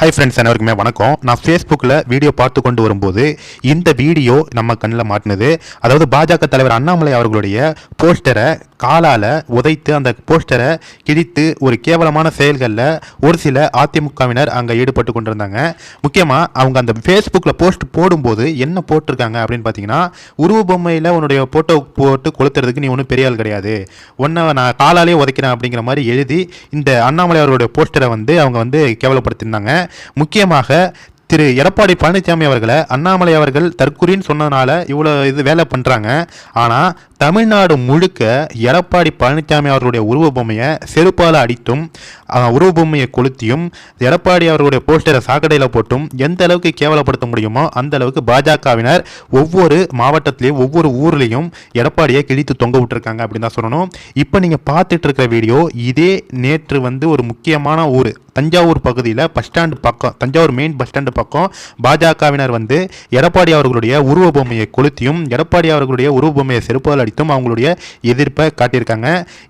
Hi friends அனைவருக்குமே வணக்கம். நான் ஃபேஸ்புக்கில் வீடியோ பார்த்து கொண்டு வரும்போது இந்த வீடியோ நம்ம கண்ணில் மாட்டினது. அதாவது பாஜக தலைவர் அண்ணாமலை அவர்களுடைய போஸ்டரை காலால் உதைத்து அந்த போஸ்டரை கிழித்து ஒரு கேவலமான செயல்களில் ஒரு சில அதிமுகவினர் அங்கே ஈடுபட்டு கொண்டிருந்தாங்க. முக்கியமாக அவங்க அந்த ஃபேஸ்புக்கில் போஸ்ட் போடும்போது என்ன போட்டிருக்காங்க அப்படின்னு பார்த்தீங்கன்னா உருவ பொம்மையில் உன்னுடைய ஃபோட்டோ போட்டு கொளுத்துறதுக்கு நீ ஒன்றும் பெரிய ஆள் கிடையாது. ஒன்றை நான் காலாலே உதைக்கிறேன் அப்படிங்கிற மாதிரி எழுதி இந்த அண்ணாமலை அவர்களுடைய போஸ்டரை வந்து அவங்க வந்து கேவலப்படுத்தியிருந்தாங்க. முக்கியமாக திரு எடப்பாடி பழனிசாமி அவர்களை அண்ணாமலை அவர்கள் தற்குறின்னு சொன்னதுனால இவ்வளோ இது வேலை பண்ணுறாங்க ஆனால் தமிழ்நாடு முழுக்க எடப்பாடி பழனிசாமி அவர்களுடைய உருவ பொம்மையை செருப்பால் அடித்தும் உருவ பொம்மையை கொளுத்தியும் எடப்பாடி அவர்களுடைய போஸ்டரை சாக்கடையில் போட்டும் எந்த அளவுக்கு கேவலப்படுத்த முடியுமோ அந்த அளவுக்கு பாஜகவினர் ஒவ்வொரு மாவட்டத்திலையும் ஒவ்வொரு ஊர்லேயும் எடப்பாடியை கிழித்து தொங்க விட்டுருக்காங்க அப்படின்னு தான் சொல்லணும். இப்போ நீங்கள் பார்த்துட்டு இருக்கிற வீடியோ இதே நேற்று வந்து ஒரு முக்கியமான ஊர் தஞ்சாவூர் பகுதியில் பஸ் ஸ்டாண்டு பக்கம் தஞ்சாவூர் மெயின் பஸ் ஸ்டாண்டு பக்கம் பாஜகவினர் வந்து எடப்பாடி அவர்களுடைய உருவ பொம்மையை கொளுத்தியும் எடப்பாடி அவர்களுடைய உருவ பொம்மையை செருப்பால் அடித்தும் அவங்களுடைய எதிர்ப்பை காட்டியிருக்காங்க.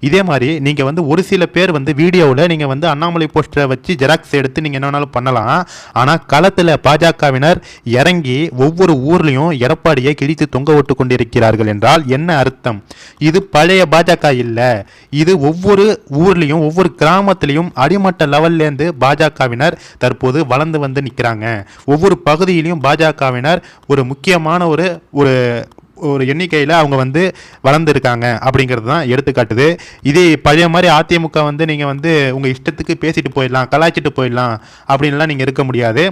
இதே மாதிரி நீங்கள் வந்து ஒரு சில பேர் வந்து வீடியோவில் நீங்கள் வந்து அண்ணாமலை போஸ்டரை வச்சு ஜெராக்ஸ் எடுத்து நீங்கள் என்ன வேணாலும் பண்ணலாம். ஆனால் களத்தில் பாஜகவினர் இறங்கி ஒவ்வொரு ஊர்லேயும் எடப்பாடியை கிழித்து தொங்க விட்டு கொண்டிருக்கிறார்கள் என்றால் என்ன அர்த்தம்? இது பழைய பாஜக இல்லை. இது ஒவ்வொரு ஊர்லேயும் ஒவ்வொரு கிராமத்திலையும் அடிமட்ட சேர்ந்து பாஜகவினர் தற்போது வளர்ந்து வந்து நிற்கிறாங்க. ஒவ்வொரு பகுதியிலையும் பாஜகவினர் ஒரு முக்கியமான ஒரு ஒரு ஒரு எண்ணிக்கையில் அவங்க வந்து வளர்ந்துருக்காங்க அப்படிங்கிறது தான் எடுத்துக்காட்டுது. இதே பழைய மாதிரி அதிமுக வந்து நீங்கள் வந்து உங்கள் இஷ்டத்துக்கு பேசிட்டு போயிடலாம் கலாய்ச்சிட்டு போயிடலாம் அப்படின்லாம் நீங்கள் இருக்க முடியாது.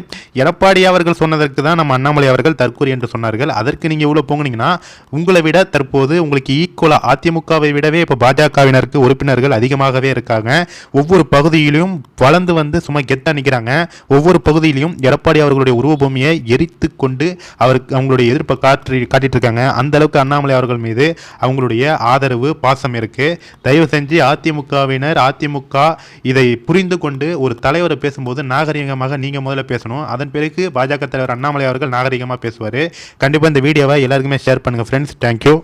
எடப்பாடி அவர்கள் சொன்னதற்கு தான் நம்ம அண்ணாமலை அவர்கள் தற்கூரி என்று சொன்னார்கள். அதற்கு நீங்கள் இவ்வளோ போங்கினீங்கன்னா உங்களை விட தற்போது உங்களுக்கு ஈக்குவலாக அதிமுகவை விடவே இப்போ பாஜகவினருக்கு உறுப்பினர்கள் அதிகமாகவே இருக்காங்க. ஒவ்வொரு பகுதியிலும் வளர்ந்து வந்து சும்மா கெத்தா நிற்கிறாங்க ஒவ்வொரு பகுதியிலையும் எடப்பாடி அவர்களுடைய உருவபூமியை எரித்து கொண்டு அவருக்கு அவங்களுடைய எதிர்ப்பை காற்றி காட்டிட்டு இருக்காங்க. அந்த அளவுக்கு அண்ணாமலை அவர்கள் மீது அவங்களுடைய ஆதரவு பாசம் இருக்கு. தயவு செஞ்சு அதிமுகவினர் அதிமுக இதை புரிந்து கொண்டு ஒரு தலைவரை பேசும்போது நாகரிகமாக நீங்க முதல்ல பேசணும். அதன் பிறகு பாஜக தலைவர் அண்ணாமலை அவர்கள் நாகரிகமாக பேசுவார். கண்டிப்பாக இந்த வீடியோவை எல்லாருக்குமே ஷேர் பண்ணுங்க ஃப்ரெண்ட்ஸ் தேங்க்யூ